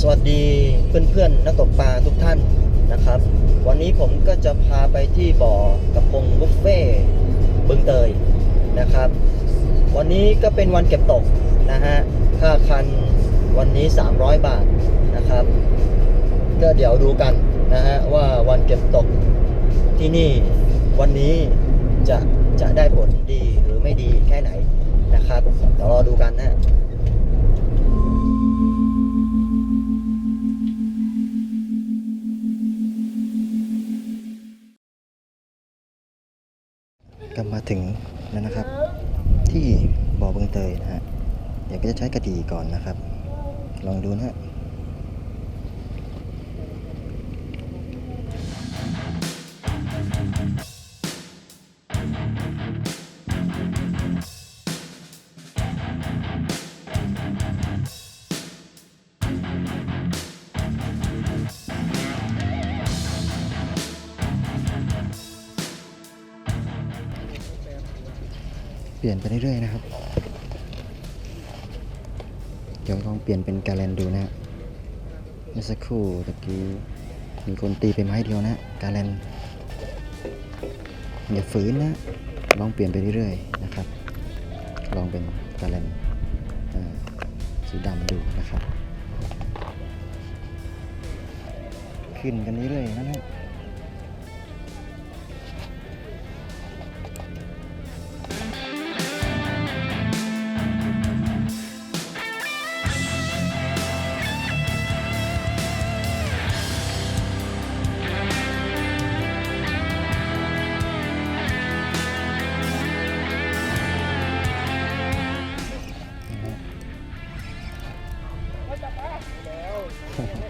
สวัสดีเพื่อนๆนักตกปลาทุกท่านนะครับ วันนี้ผมก็จะพาไปที่บ่อกระพงบุฟเฟ่บึงเตยนะครับ วันนี้ก็เป็นวันเก็บตกนะฮะค่าคันวันนี้ 300 บาทนะครับ ก็เดี๋ยวดูกันนะฮะว่าวันเก็บตกที่นี่วันนี้จะจะได้ผลดีหรือไม่ดีแค่ไหนนะครับเดี๋ยวรอดูกันนะ ถึงแล้วนะครับ ที่บ่อบึงเตยนะฮะเดี๋ยวก็จะใช้กระดีก่อนนะครับ ลองดูนะฮะ ลี่ยนไปเรื่อยๆนะครับ เดี๋ยวลองเปลี่ยนเป็นการแลนดูนะฮะเมื่อสักครู่ตะกี้มีคนตีไปไม้เดียวนะการแลนอย่าฝืนนะลองเปลี่ยนไปเรื่อยๆนะครับ ลองเป็นการแลนสีดำดูนะครับ ขึ้นกันเรื่อยๆนะฮะ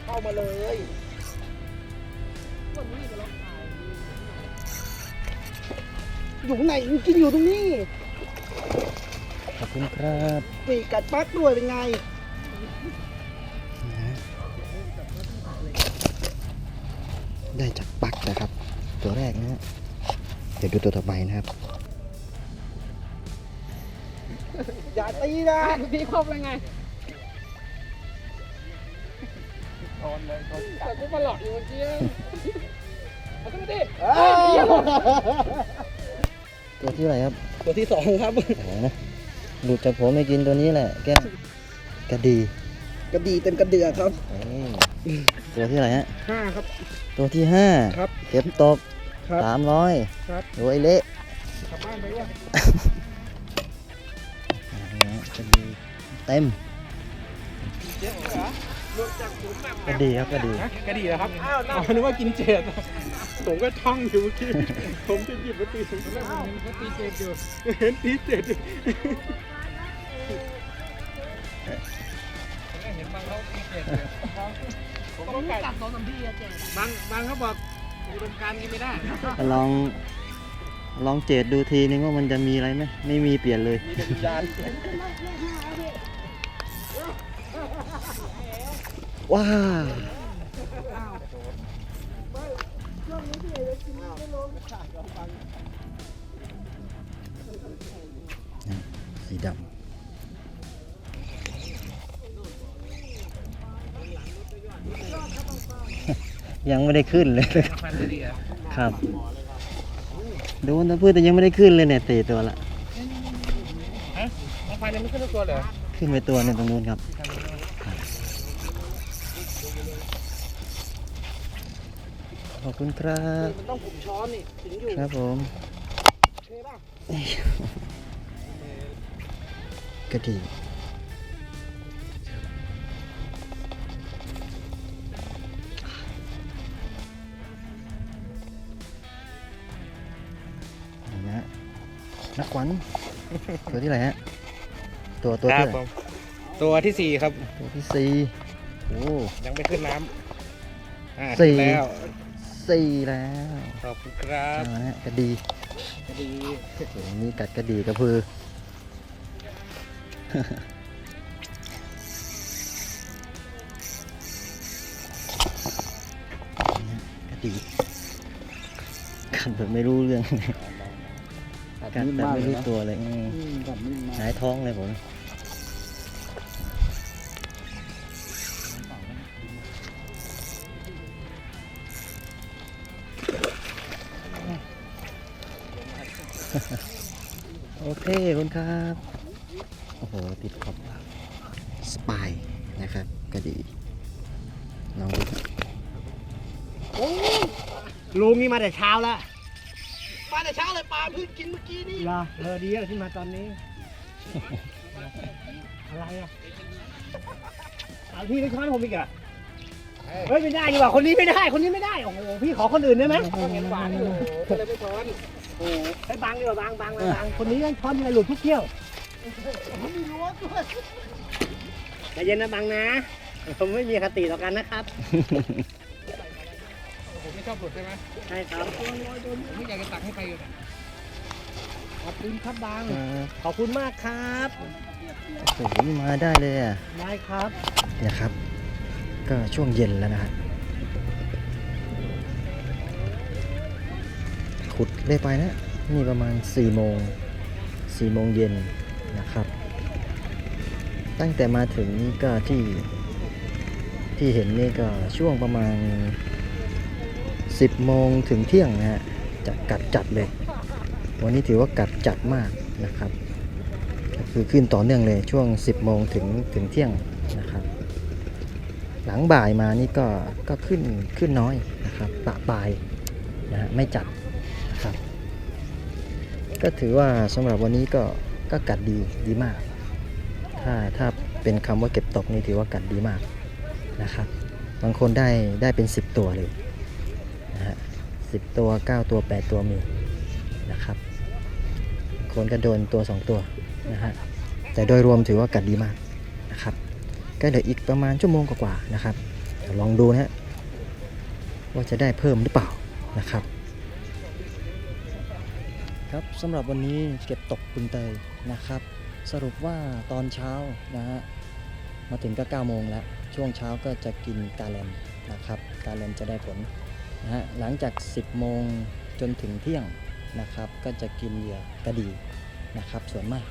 เข้ามาเลยอยู่ข้างในกินอยู่ตรงนี้ขอบคุณครับปีกกัดปักด้วยเป็นไงนะฮะได้จากปักนะครับ ตัวแรกนะฮะเดี๋ยวดูตัวต่อไปนะครับอย่าตีนะพี่ครบเลยไง แต่กูมาหลอกอยู่เมื่อกี้มาขึ้นมาดิตัวที่อะไรครับ ตัวที่สองครับโอ้โหนะหลุดจากผมไม่กินตัวนี้แหละ แก้วกระดีกระดีเต็มกระเดือกครับนี่ตัวที่อะไรฮะห้าครับ ตัวที่ห้าครับเก็บตกครับสามร้อยครับรวยเละกลับบ้านไปว่านี่ฮะกระดีเต็ม กระดีครับกระดี กระดีเหรอครับอ้าวอ๋อนึกว่ากินเจดผมก็ท่องอยู่เมื่อกี้ผมจะหยิบมาตีผมก็เห็นเขาตีเจดอยู่เห็นตีเจดอยู่เห็นบางเขาตีเจดผมก็กัดสองสามทีอะเจดบางบางเขาบอกอุดมการณ์กินไม่ได้ลองลองเจดดูทีนึงว่ามันจะมีอะไรไหมไม่มีเปลี่ยนเลยมีแต่วิญญาณ ว้าวสีดำยังไม่ได้ขึ้นเลยครับ โดนตะพืชแต่ยังไม่ได้ขึ้นเลยเนี่ยตีตัวละน้องพายยังไม่ขึ้นตัวเลยขึ้นไปตัวหนึงตรงนู้นครับ ขอบคุณครับมันต้องขุมช้อนนี่ถึงอยู่ครับผมใช่ป่ะกระดีนี่นะฮะนักขวัญตัวที่ไหนฮะตัวตัวครัที่บไหนผมตัวที่สี่ครับ ตัวที่สี่โอ้ยังไม่ขึ้นน้ำอ่าสี่ขึ้นแล้ว สี่แล้วขอบคุณครับเอานะฮะกระดีดีตัวนี้กัดกระดีกระพือ กระดีกัดแบบไม่รู้เรื่องกัดแบบไม่รู้ตัวเลยอืมอืมกัดนิ่มมากหายท้องเลยผม โอเคขอบคุณครับ โอ้โห ติดขอบสปายนะครับ ก็ดีลองดูลุงนี่มาแต่เช้าแล้วมาแต่เช้าเลยปลาเพิ่งกินเมื่อกี้นี่เหรอเออดีแล้วที่มาตอนนี้ อะไรอะเอาพี่ไม่ช้อนผมอีกเหรอะเฮ้ยไม่ได้ดีกว่าคนนี้ไม่ได้ คนนี้ไม่ได้ โอ้โห พี่ขอคนอื่นได้ไหมเห็นหวานอยู่ก็เลยไม่ช้อน โอ้โหให้บางดีกว่าบางบางบางบางคนนี้ยังช้อนยังไงหลุดทุกเที่ยวไม่รู้ด้วยใจเย็นนะบางนะ ผมไม่มีคติต่อกันนะครับ ผมไม่ชอบหลุดใช่ไหมใช่ครับผมไม่อยากจะตักให้ไปอยู่นะขอบคุณครับบางครับขอบคุณมากครับโอ้โหมาได้เลยอะได้ครับนะครับ ก็ช่วงเย็นแล้วนะฮะ ขุดได้ไปนะนี่ประมาณ4โมง4โมงเย็นนะครับ ตั้งแต่มาถึงก็ที่ที่เห็นนี่ก็ช่วงประมาณ 10 โมงถึงเที่ยงนะฮะจะกัดจัดเลย วันนี้ถือว่ากัดจัดมากนะครับ ก็คือขึ้นต่อเนื่องเลยช่วง 10 โมงถึงถึงเที่ยงนะครับ หลังบ่ายมานี่ก็ก็ขึ้นขึ้นน้อยนะครับปะปลายนะฮะไม่จัด ก็ถือว่าสำหรับวันนี้ก็ก็กัดดีดีมาก ถ้าถ้าเป็นคำว่าเก็บตกนี่ถือว่ากัดดีมากนะครับ บางคนได้ได้เป็น 10 ตัวเลยนะฮะสิตัว 9 ตัว 8 ตัวมีนะครับคนก็โดนตัว 2 ตัวนะฮะแต่โดยรวมถือว่ากัดดีมากนะครับ ก็เหลืออีกประมาณชั่วโมงกว่าๆนะครับเดี๋ยวลองดูนะฮะว่าจะได้เพิ่มหรือเปล่านะครับ ครับสำหรับวันนี้เก็บตกปึงเตยนะครับ สรุปว่าตอนเช้านะฮะมาถึงก็9โมงแล้ว ช่วงเช้าก็จะกินกาแลมนะครับกาแลมจะได้ผลนะฮะหลังจาก 10 โมงจนถึงเที่ยงนะครับ ก็จะกินเหยื่อกระดีนะครับ ส่วนมาก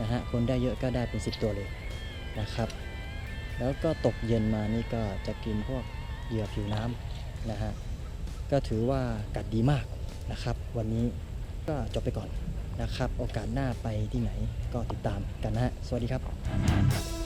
นะฮะคนได้เยอะก็ได้เป็น 10 ตัวเลยนะครับ แล้วก็ตกเย็นมานี่ก็จะกินพวกเหยื่อผิวน้ำนะฮะก็ถือว่ากัดดีมากนะครับ วันนี้ ก็จบไปก่อนนะครับ โอกาสหน้าไปที่ไหนก็ติดตามกันนะฮะ สวัสดีครับ